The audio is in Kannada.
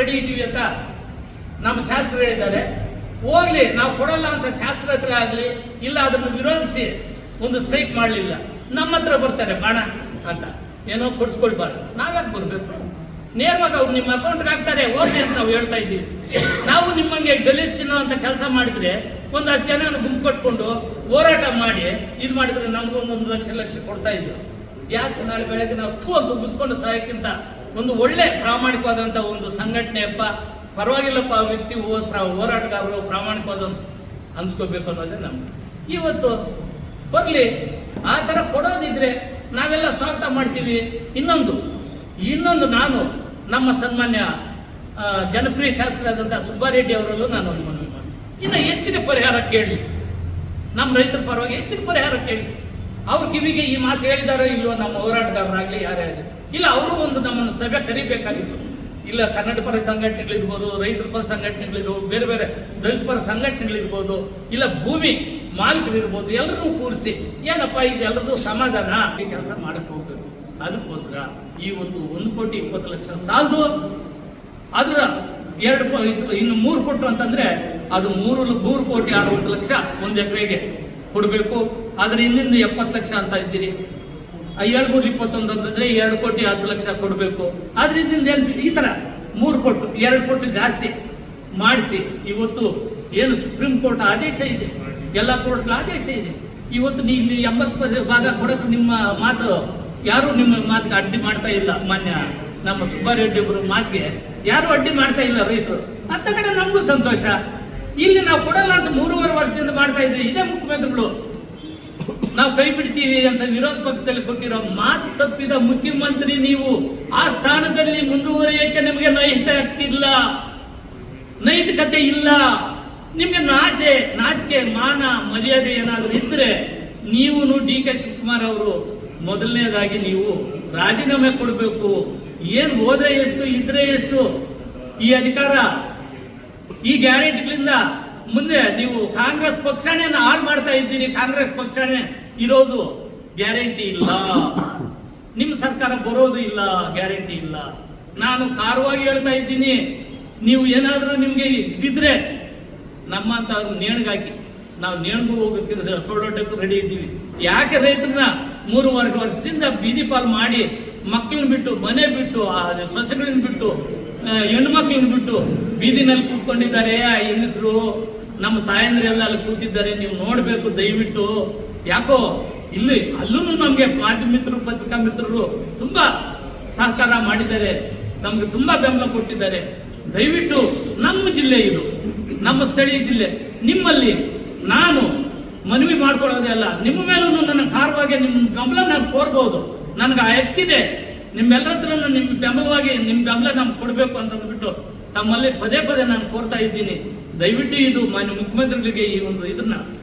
ರೆಡಿ ಇದ್ದೀವಿ ಅಂತ ನಮ್ಮ ಶಾಸಕರು ಹೇಳಿದ್ದಾರೆ. ಹೋಗ್ಲಿ, ನಾವು ಕೊಡಲ್ಲ ಅಂತ ಶಾಸಕರ ಹತ್ರ ಆಗಲಿ, ಇಲ್ಲ ಅದನ್ನು ವಿರೋಧಿಸಿ ಒಂದು ಸ್ಟ್ರೈಕ್ ಮಾಡಲಿಲ್ಲ. ನಮ್ಮ ಹತ್ರ ಬರ್ತಾರೆ, ಬಾಣ ಅಂತ. ಏನೋ ಕೊಡಿಸ್ಕೊಳ್ಬಾರ್ದು. ನಾವ್ಯಾಕೆ ಬರಬೇಕು? ನೇರವಾಗಿ ಅವ್ರು ನಿಮ್ಮ ಅಕೌಂಟ್ಗೆ ಹಾಕ್ತಾರೆ ಹೋಗಿ ಅಂತ ನಾವು ಹೇಳ್ತಾ ಇದ್ದೀವಿ. ನಾವು ನಿಮ್ಮಂಗೆ ಗಲೀಜ್ ಅಂತ ಕೆಲಸ ಮಾಡಿದ್ರೆ ಒಂದಷ್ಟು ಜನ ಗುಂಪು ಕಟ್ಕೊಂಡು ಹೋರಾಟ ಮಾಡಿ, ಇದು ಮಾಡಿದ್ರೆ ನಮಗೂ ಒಂದು ಲಕ್ಷ ಲಕ್ಷ ಕೊಡ್ತಾ ಇದ್ರು. ಯಾಕೆ ನಾಳೆ ಬೆಳಗ್ಗೆ ನಾವು ಥೂ ಅಂತ ಮುಗಿಸ್ಕೊಂಡು ಸಾಯಕ್ಕಿಂತ ಒಂದು ಒಳ್ಳೆ ಪ್ರಾಮಾಣಿಕವಾದಂಥ ಒಂದು ಸಂಘಟನೆಯಪ್ಪ ಪರವಾಗಿಲ್ಲಪ್ಪ, ಆ ವ್ಯಕ್ತಿ ಹೋರಾಟಗಾರರು ಪ್ರಾಮಾಣಿಕವಾದ ಅನ್ಸ್ಕೋಬೇಕು ಅನ್ನೋದೇ ನಮ್ಗೆ ಇವತ್ತು ಬರಲಿ, ಆ ಥರ ಕೊಡೋದಿದ್ರೆ ನಾವೆಲ್ಲ ಸ್ವಾಗತ ಮಾಡ್ತೀವಿ. ಇನ್ನೊಂದು ಇನ್ನೊಂದು ನಾನು ನಮ್ಮ ಸನ್ಮಾನ್ಯ ಜನಪ್ರಿಯ ಶಾಸಕರಾದಂಥ ಸುಬ್ಬಾರೆಡ್ಡಿ ಅವರಲ್ಲೂ ನಾನು ಒಂದು ಮನವಿ ಮಾಡಿ ಇನ್ನು ಹೆಚ್ಚಿನ ಪರಿಹಾರ ಕೇಳಿ. ನಮ್ಮ ರೈತರ ಪರವಾಗಿ ಹೆಚ್ಚಿನ ಪರಿಹಾರ ಕೇಳಿ. ಅವ್ರ ಕಿವಿಗೆ ಈ ಮಾತು ಹೇಳಿದಾರೋ ಇಲ್ವೋ ನಮ್ಮ ಹೋರಾಟಗಾರರಾಗಲಿ ಯಾರೇ ಆಗಲಿ ಇಲ್ಲ, ಅವರು ಒಂದು ನಮ್ಮನ್ನು ಸಭೆ ಕರಿಬೇಕಾಗಿತ್ತು. ಇಲ್ಲ, ಕನ್ನಡ ಪರ ಸಂಘಟನೆಗಳಿರ್ಬೋದು ರೈತರ ಪರ ಸಂಘಟನೆಗಳಿರ್ಬೋದು ಬೇರೆ ಬೇರೆ ದಲಿತ ಪರ ಸಂಘಟನೆಗಳಿರ್ಬೋದು ಇಲ್ಲ, ಭೂಮಿ ಮಾಲೀಕರಿರ್ಬೋದು ಎಲ್ಲರೂ ಕೂರಿಸಿ, ಏನಪ್ಪ, ಇದು ಎಲ್ಲರದು ಸಮಾಧಾನ? ಈ ಕೆಲಸ ಮಾಡಕ್ಕೆ ಹೋಗ್ಬೇಕು. ಅದಕ್ಕೋಸ್ಕರ ಈ ಒಂದು ಒಂದು ಕೋಟಿ ಇಪ್ಪತ್ತು ಲಕ್ಷ ಸಾಲದು. ಅದರ ಎರಡು ಇನ್ನು ಮೂರು ಕೊಟ್ಟು ಅಂತಂದ್ರೆ ಅದು ಮೂರು ಮೂರು ಕೋಟಿ ಅರವತ್ತು ಲಕ್ಷ ಒಂದು ಎಕರೆಗೆ ಕೊಡಬೇಕು. ಆದರೆ ಹಿಂದಿಂದ ಎಪ್ಪತ್ತು ಲಕ್ಷ ಅಂತ ಇದ್ದೀರಿ. ಮೂರು ಇಪ್ಪತ್ತೊಂದು ಅಂತಂದ್ರೆ ಎರಡು ಕೋಟಿ ಹತ್ತು ಲಕ್ಷ ಕೊಡಬೇಕು. ಆದ್ರಿಂದ ಏನು ಈ ಥರ ಮೂರು ಕೋಟಿ, ಎರಡು ಕೋಟಿ ಜಾಸ್ತಿ ಮಾಡಿಸಿ, ಇವತ್ತು ಏನು ಸುಪ್ರೀಂ ಕೋರ್ಟ್ ಆದೇಶ ಇದೆ, ಎಲ್ಲ ಕೋರ್ಟ್ ಆದೇಶ ಇದೆ. ಇವತ್ತು ನೀವು ಇಲ್ಲಿ ಎಂಬತ್ತು ಭಾಗ ಕೊಡೋಕೆ ನಿಮ್ಮ ಮಾತು, ಯಾರು ನಿಮ್ಮ ಮಾತಿಗೆ ಅಡ್ಡಿ ಮಾಡ್ತಾ ಇಲ್ಲ, ಮಾನ್ಯ ನಮ್ಮ ಸುಬ್ಬಾರೆಡ್ಡಿ ಅವರ ಮಾತಿಗೆ ಯಾರು ಅಡ್ಡಿ ಮಾಡ್ತಾ ಇಲ್ಲ ರೈತರು. ಅಂತ ಕಡೆ ನಮಗೂ ಸಂತೋಷ. ಇಲ್ಲಿ ನಾವು ಕೊಡಲ್ಲ ಅಂತ ಮೂರುವರೆ ವರ್ಷದಿಂದ ಮಾಡ್ತಾ ಇದ್ವಿ ಇದೇ ಮುಖ್ಯಮಂತ್ರಿಗಳು. ನಾವು ಕೈ ಬಿಡ್ತೀವಿ ಅಂತ ವಿರೋಧ ಪಕ್ಷದಲ್ಲಿ ಕೊಟ್ಟಿರೋ ಮಾತು ತಪ್ಪಿದ ಮುಖ್ಯಮಂತ್ರಿ ನೀವು ಆ ಸ್ಥಾನದಲ್ಲಿ ಮುಂದುವರಿಯಕ್ಕೆ ನಿಮಗೆ ನೈತ ಇಲ್ಲ ನೈತಿಕತೆ ಇಲ್ಲ. ನಿಮಗೆ ನಾಚೆ, ನಾಚಿಕೆ, ಮಾನ, ಮರ್ಯಾದೆ ಏನಾದರೂ ಇದ್ರೆ ನೀವು ಡಿ ಕೆ ಶಿವಕುಮಾರ್ ಅವರು ಮೊದಲನೇದಾಗಿ ನೀವು ರಾಜೀನಾಮೆ ಕೊಡಬೇಕು. ಏನು ಹೋದ್ರೆ ಎಷ್ಟು, ಇದ್ರೆ ಎಷ್ಟು ಈ ಅಧಿಕಾರ, ಈ ಗ್ಯಾರಂಟಿಗಳಿಂದ ಮುಂದೆ ನೀವು ಕಾಂಗ್ರೆಸ್ ಪಕ್ಷನೇ ಹಾಳು ಮಾಡ್ತಾ ಇದ್ದೀರಿ, ಕಾಂಗ್ರೆಸ್ ಪಕ್ಷನೇ ಇರೋದು ಗ್ಯಾರಂಟಿ ಇಲ್ಲ. ನಿಮ್ಮ ಸರ್ಕಾರ ಬರೋದು ಇಲ್ಲ, ಗ್ಯಾರಂಟಿ ಇಲ್ಲ. ನಾನು ಕಾರವಾಗಿ ಹೇಳ್ತಾ ಇದ್ದೀನಿ, ನೀವು ಏನಾದರೂ ನಿಮಗೆ ಇದಿದ್ರೆ ನಮ್ಮಂತ ನೇಣಿಗಾಕಿ. ನಾವು ನೇಣಿಗೂ ಹೋಗಕ್ಕೆ ಕೊಳ್ಳೋಟಕ್ಕೂ ರೆಡಿ ಇದ್ದೀವಿ. ಯಾಕೆ ರೈತರನ್ನ ಮೂರು ವರ್ಷ, ವರ್ಷದಿಂದ ಬೀದಿ ಪಾಲು ಮಾಡಿ ಮಕ್ಕಳನ್ನ ಬಿಟ್ಟು, ಮನೆ ಬಿಟ್ಟು ಸೊಸೆಗಳನ್ನ ಬಿಟ್ಟು ಹೆಣ್ಣು ಮಕ್ಕಳನ್ನ ಬಿಟ್ಟು ಬೀದಿನಲ್ಲಿ ಕೂತ್ಕೊಂಡಿದ್ದಾರೆ. ಆ ಹೆಂಗಸರು ನಮ್ಮ ತಾಯಂದ್ರೆಲ್ಲ ಅಲ್ಲಿ ಕೂತಿದ್ದಾರೆ, ನೀವು ನೋಡಬೇಕು, ದಯವಿಟ್ಟು. ಯಾಕೋ, ಇಲ್ಲಿ ಅಲ್ಲೂ ನಮಗೆ ಮಾಧ್ಯಮಿತ್ರರು ಪತ್ರಿಕಾ ಮಿತ್ರರು ತುಂಬಾ ಸಹಕಾರ ಮಾಡಿದ್ದಾರೆ, ನಮಗೆ ತುಂಬಾ ಬೆಂಬಲ ಕೊಟ್ಟಿದ್ದಾರೆ. ದಯವಿಟ್ಟು ನಮ್ಮ ಜಿಲ್ಲೆ ಇದು, ನಮ್ಮ ಸ್ಥಳೀಯ ಜಿಲ್ಲೆ. ನಿಮ್ಮಲ್ಲಿ ನಾನು ಮನವಿ ಮಾಡ್ಕೊಳ್ಳೋದೇ ಅಲ್ಲ, ನಿಮ್ಮ ಮೇಲೂ ನನ್ನ ಕಾರವಾಗಿ ನಿಮ್ಮ ಬೆಂಬಲ ನಾನು ಕೋರ್ಬೋದು ನನಗೆ ಆ ಎತ್ತಿದೆ. ನಿಮ್ಮೆಲ್ಲರ ಹತ್ರ ನಿಮ್ಮ ಬೆಂಬಲವಾಗಿ, ನಿಮ್ಮ ಬೆಂಬಲ ನಮ್ಗೆ ಕೊಡಬೇಕು ಅಂತಂದ್ಬಿಟ್ಟು ತಮ್ಮಲ್ಲಿ ಪದೇ ಪದೇ ನಾನು ಕೋರ್ತಾ ಇದ್ದೀನಿ. ದಯವಿಟ್ಟು ಇದು ಮಾನ್ಯ ಮುಖ್ಯಮಂತ್ರಿಗಳಿಗೆ ಈ ಒಂದು ಇದನ್ನ